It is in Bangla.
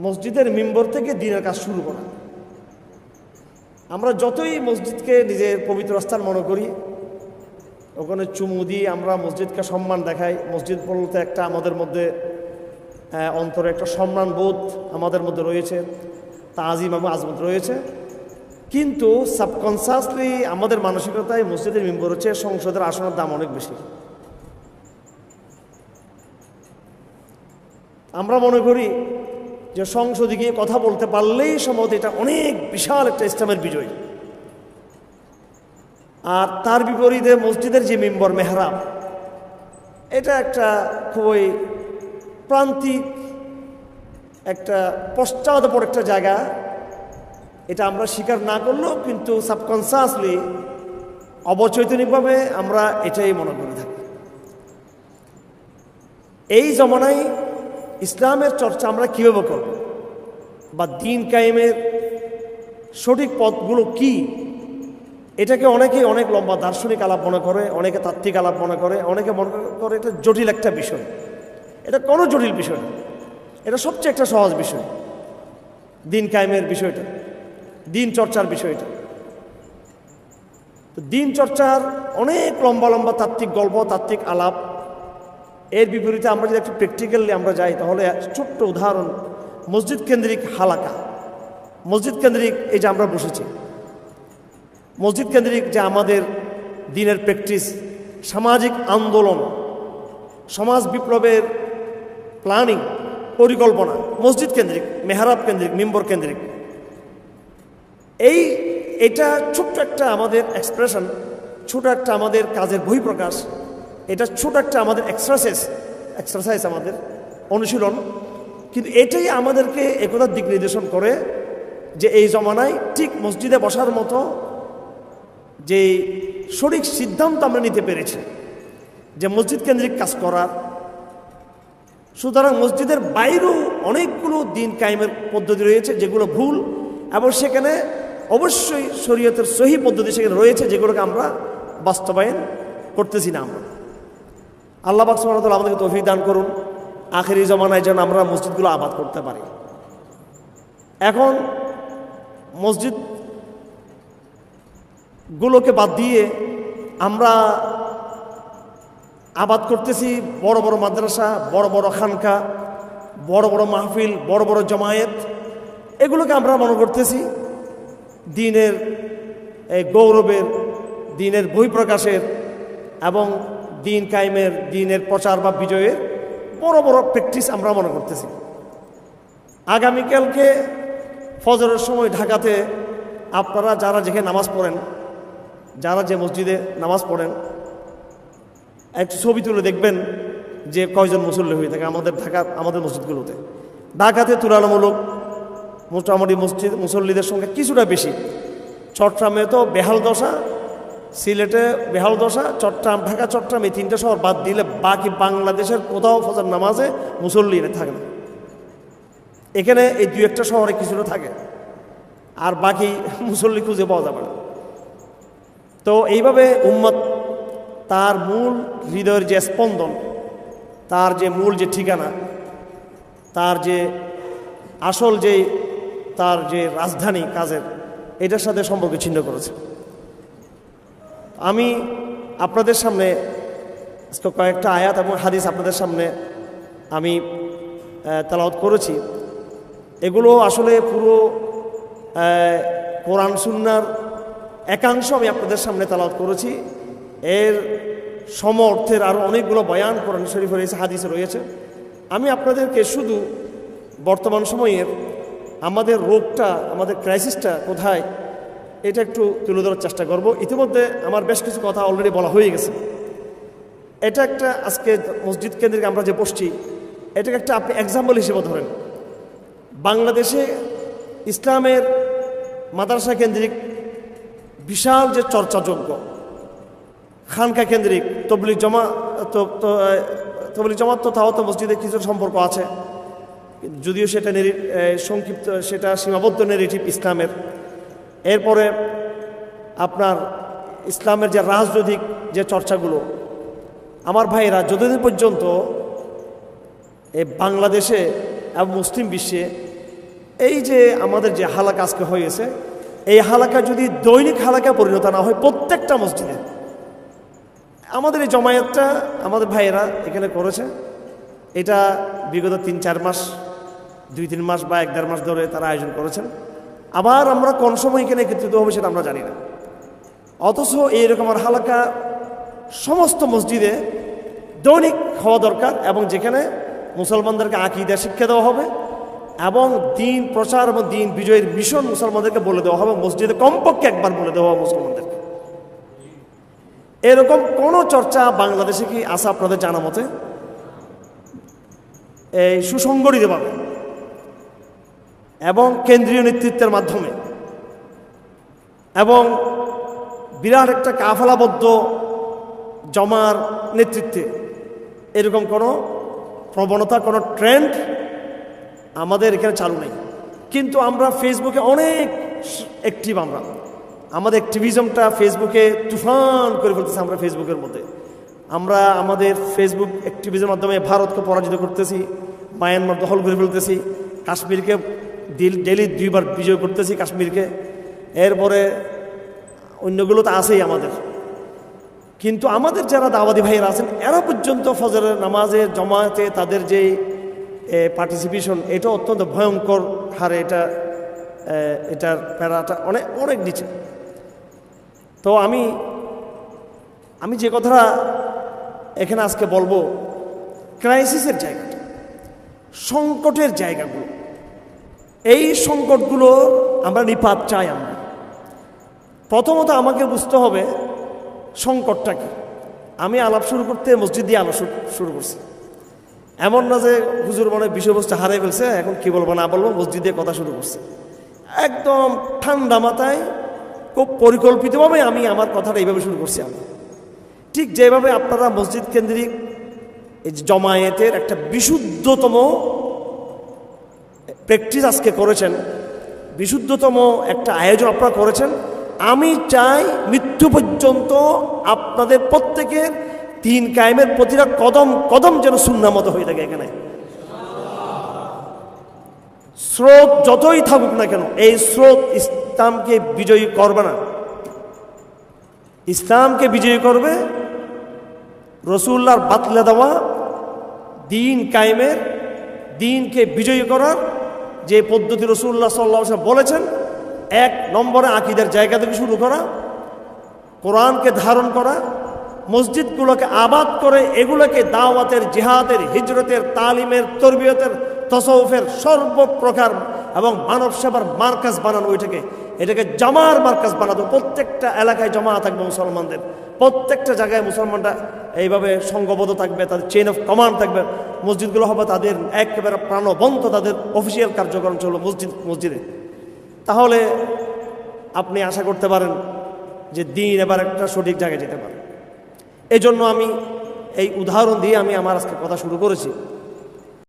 মসজিদের মেম্বর থেকে দিনের কাজ শুরু করা। আমরা যতই মসজিদকে নিজের পবিত্র স্থান মনে করি ওখানে চুমু দিয়ে আমরা মসজিদকে সম্মান দেখাই। মসজিদ বলতে একটা আমাদের মধ্যে আহ, অন্তরে একটা সম্মান বোধ আমাদের মধ্যে রয়েছে তাজিম এবং আজমত রয়েছে। কিন্তু সাবকনসিয়াসলি আমাদের মানসিকতায় মসজিদের মেম্বর হচ্ছে সংসদের আসনের দাম অনেক বেশি। আমরা মনে করি যে সংসদে গিয়ে কথা বলতে পারলেই সম্ভবত এটা অনেক বিশাল একটা ইসলামের বিজয়। আর তার বিপরীতে মসজিদের যে মেম্বর মেহরাব, এটা একটা খুবই প্রান্তিক একটা পশ্চাৎপর একটা জায়গা। এটা আমরা স্বীকার না করলেও কিন্তু সাবকনসিয়াসলি অবচৈতনিকভাবে আমরা এটাই মনে করে থাকি। এই জমানায় ইসলামের চর্চা আমরা কীভাবে করব? বা দিন কায়েমের সঠিক পথগুলো কি? এটাকে অনেকে অনেক লম্বা দার্শনিক আলাপ মনে করে, অনেকে তাত্ত্বিক আলাপ মনে করে, অনেকে মনে করে এটা জটিল একটা বিষয়। এটা কোনো জটিল বিষয় এটা সবচেয়ে একটা সহজ বিষয়। দিন কায়েমের বিষয়টা, দিন চর্চার বিষয়টা। তো দিন চর্চার অনেক লম্বা লম্বা তাত্ত্বিক গল্প, তাত্ত্বিক আলাপ এর বিপরীতে আমরা যদি একটু প্র্যাকটিক্যালি আমরা যাই, তাহলে ছোট্ট উদাহরণ, মসজিদ কেন্দ্রিক হালাকা। মসজিদ কেন্দ্রিক এই যে আমরা বসেছি। মসজিদ কেন্দ্রিক যে আমাদের দিনের প্র্যাকটিস সামাজিক আন্দোলন, সমাজ বিপ্লবের প্ল্যানিং পরিকল্পনা, মসজিদ কেন্দ্রিক, মেহরাব কেন্দ্রিক, মিম্বর কেন্দ্রিক। এই, এটা ছোট্ট একটা আমাদের এক্সপ্রেশন ছোট একটা আমাদের কাজের বহিঃপ্রকাশ এটা ছোট একটা আমাদের এক্সারসাইজ এক্সারসাইজ আমাদের অনুশীলন। কিন্তু এটাই আমাদেরকে একতার দিক নির্দেশন করে যে এই জমানায় ঠিক মসজিদে বসার মতো যে সঠিক সিদ্ধান্ত আমরা নিতে পেরেছি, যে মসজিদ কেন্দ্রিক কাজ করার। সুতরাং মসজিদের বাইরেও অনেকগুলো দিন কায়েমের পদ্ধতি রয়েছে, যেগুলো ভুল, এবং সেখানে অবশ্যই শরীয়তের সহি পদ্ধতি সেখানে রয়েছে, যেগুলোকে আমরা বাস্তবায়ন করতেছি না আমরা। আল্লাহ সুবহানাহু আমাদেরকে তৌফিক দান করুন। আখেরি জমানায় যেন আমরা মসজিদগুলো আবাদ করতে পারি। এখন মসজিদ গুলোকে বাদ দিয়ে আমরা আবাদ করতেছি বড় বড় মাদ্রাসা, বড় বড় খানকা, বড় বড় মাহফিল, বড় বড় জমায়েত। এগুলোকে আমরা মনে করতেছি দিনের এই গৌরবের, দিনের বহিঃপ্রকাশের এবং দিন কায়েমের, দিনের প্রচার বা বিজয়ের বড় বড় প্র্যাকটিস আমরা মনে করতেছি। আগামীকালকে ফজরের সময় ঢাকাতে আপনারা যারা যেখানে নামাজ পড়েন, যারা যে মসজিদে নামাজ পড়েন, একটু ছবি তুলে দেখবেন যে কয়জন মুসল্লি হয়ে থাকে আমাদের ঢাকা, আমাদের মসজিদগুলোতে। ঢাকাতে তুলনামূলক মোটামুটি মসজিদ, মুসল্লিদের সংখ্যা কিছুটা বেশি। চট্টগ্রামে তো বেহাল দশা সিলেটে বেহাল দশা, চট্টগ্রাম, ঢাকা, চট্টগ্রাম, এই তিনটা শহর বাদ দিলে বাকি বাংলাদেশের কোথাও ফজর নামাজে মুসল্লি থাকে না। এখানে এই দু একটা শহরে কিছুটা থাকে, আর বাকি মুসল্লি খুঁজে পাওয়া যাবে না। তো এইভাবে উম্মত, তার মূল হৃদয়ের যে স্পন্দন, তার যে মূল যে ঠিকানা, তার যে আসল যে তার যে রাজধানী কাজের, এটার সাথে সম্পর্ক ছিন্ন করেছে। আমি আপনাদের সামনে কয়েকটা আয়াত এবং হাদিস আপনাদের সামনে আমি তালাওত করেছি। এগুলো আসলে পুরো কোরআন সুন্নার একাংশ আমি আপনাদের সামনে তালাওত করেছি। এর সম অর্থের আরও অনেকগুলো বয়ান কোরআন শরীফ রয়েছে হাদিসে রয়েছে। আমি আপনাদেরকে শুধু বর্তমান সময়ের আমাদের রোগটা, আমাদের ক্রাইসিসটা কোথায় এটা একটু তুলে ধরার চেষ্টা করব। ইতিমধ্যে আমার বেশ কিছু কথা অলরেডি বলা হয়ে গেছে। এটা একটা আজকে মসজিদ কেন্দ্রিক আমরা যে বসছি এটাকে একটা আপনি এক্সাম্পল হিসেবে ধরেন। বাংলাদেশে ইসলামের মাদ্রাসা কেন্দ্রিক বিশাল যে চর্চাযোগ্য খানকা কেন্দ্রিক তবলি জমা তো- তো, জমাত তো তাও তো মসজিদের কিছু সম্পর্ক আছে। যদিও সেটা সংক্ষিপ্ত সেটা সীমাবদ্ধ নেগেটিভ ইসলামের। এরপরে আপনার ইসলামের যে রাজনৈতিক যে চর্চাগুলো, আমার ভাইয়েরা যতদিন পর্যন্ত এই বাংলাদেশে এবং মুসলিম বিশ্বে এই যে আমাদের যে হালাকা আজকে হয়েছে, এই হালাকা যদি দৈনিক হালাকা পরিণত না হয় প্রত্যেকটা মসজিদে, আমাদের এই জমায়েতটা আমাদের ভাইয়েরা এখানে করেছে। এটা বিগত তিন চার মাস, দুই তিন মাস বা এক দেড় মাস ধরে তারা আয়োজন করেছেন। আবার আমরা কোন সময় এখানে একত্রিত হবে সেটা আমরা জানি না। অথচ এইরকম আর হালাকা সমস্ত মসজিদে দৈনিক হওয়া দরকার এবং যেখানে মুসলমানদেরকে আকিদা শিক্ষা দেওয়া হবে এবং দিন প্রচার এবং দিন বিজয়ের মিশন মুসলমানদেরকে বলে দেওয়া হবে, মসজিদে কমপক্ষে একবার বলে দেওয়া হবে মুসলমানদেরকে। এরকম কোনো চর্চা বাংলাদেশে কি আছে আপনাদের জানা মতে? এই সুসংগঠিতভাবে। এবং কেন্দ্রীয় নেতৃত্বের মাধ্যমে। এবং বিরাট একটা কাফলাবদ্ধ জমার নেতৃত্বে এরকম কোনো প্রবণতা, কোনো ট্রেন্ড আমাদের এখানে চালু নেই। কিন্তু আমরা ফেসবুকে অনেক অ্যাক্টিভ আমরা। আমাদের অ্যাক্টিভিজমটা ফেসবুকে তুফান করে ফেলতেছি আমরা ফেসবুকের মধ্যে। আমরা আমাদের ফেসবুক অ্যাক্টিভিজমের মাধ্যমে ভারতকে পরাজিত করতেছি, মায়ানমার দখল করে ফেলতেছি, কাশ্মীরকে ডেলি দুইবার বিজয় করতেছি কাশ্মীরকে। এরপরে অন্যগুলো তো আছেই আমাদের। কিন্তু আমাদের যারা দাওয়াদি ভাইয়েরা আছেন, এরা পর্যন্ত ফজরের নামাজে জমাতে তাদের যে পার্টিসিপেশন এটা অত্যন্ত ভয়ঙ্কর হারে এটা এটার প্যারাটা অনেক অনেক নিচে। তো আমি আমি যে কথাটা এখানে আজকে বলব ক্রাইসিসের জায়গাটা, সংকটের জায়গাগুলো এই সংকটগুলো আমরা নিপাত চাই আমরা। প্রথমত আমাকে বুঝতে হবে সংকটটা কি। আমি আলাপ শুরু করতে মসজিদ দিয়ে আলাপ শুরু- করছি। এমন না যে হুজুর মনে বিষয়বস্তু হারিয়ে ফেলছে, এখন কি বলব না বলব, মসজিদ দিয়ে কথা শুরু করছে। একদম ঠান্ডা মাথায়, খুব পরিকল্পিতভাবে আমি আমার কথাটা এইভাবে শুরু করছি আমি ঠিক যেভাবে আপনারা মসজিদ কেন্দ্রিক এই জমায়েতের একটা বিশুদ্ধতম প্র্যাকটিস আজকে করেছেন। বিশুদ্ধতম একটা আয়োজন আপনারা করেছেন। আমি চাই মৃত্যু পর্যন্ত আপনাদের প্রত্যেকের তিন কায়েমের প্রতিটা কদম কদম যেন শূন্য মতো হয়ে থাকে এখানে। স্রোত যতই থাকুক না কেন, এই স্রোত ইসলামকে বিজয়ী করবে না। ইসলামকে বিজয়ী করবে রসুল্লার বাতলে দেওয়া, দিন কায়েমের দিনকে বিজয়ী করার যে পদ্ধতি রসুল্লাহ সাল্লাহ সাল্লাম বলেছেন, এক নম্বরে আকিদের জায়গা থেকে শুরু করা, কোরআনকে ধারণ করা, মসজিদগুলোকে আবাদ করে এগুলোকে দাওয়াতের, জিহাদের, হিজরতের, তালিমের, তরবিয়তের, তসৌফের সর্বপ্রকার এবং মানব সেবার মার্কাজ বানানো ওইটাকে, এটাকে জমার মার্কাজ বানাতো। প্রত্যেকটা এলাকায় জমা থাকবে মুসলমানদের। প্রত্যেকটা জায়গায় মুসলমানরা এইভাবে সংঘবদ্ধ থাকবে, তাদের চেইন অফ কমান্ড থাকবে। মসজিদগুলো হবে তাদের একেবারে প্রাণবন্ত তাদের অফিসিয়াল কার্যক্রম চলবে মসজিদ, মসজিদে। তাহলে আপনি আশা করতে পারেন যে দিন এবার একটা সঠিক জায়গায় যেতে পারে। এই জন্য আমি এই উদাহরণ দিয়ে আমি আমার আজকে কথা শুরু করেছি।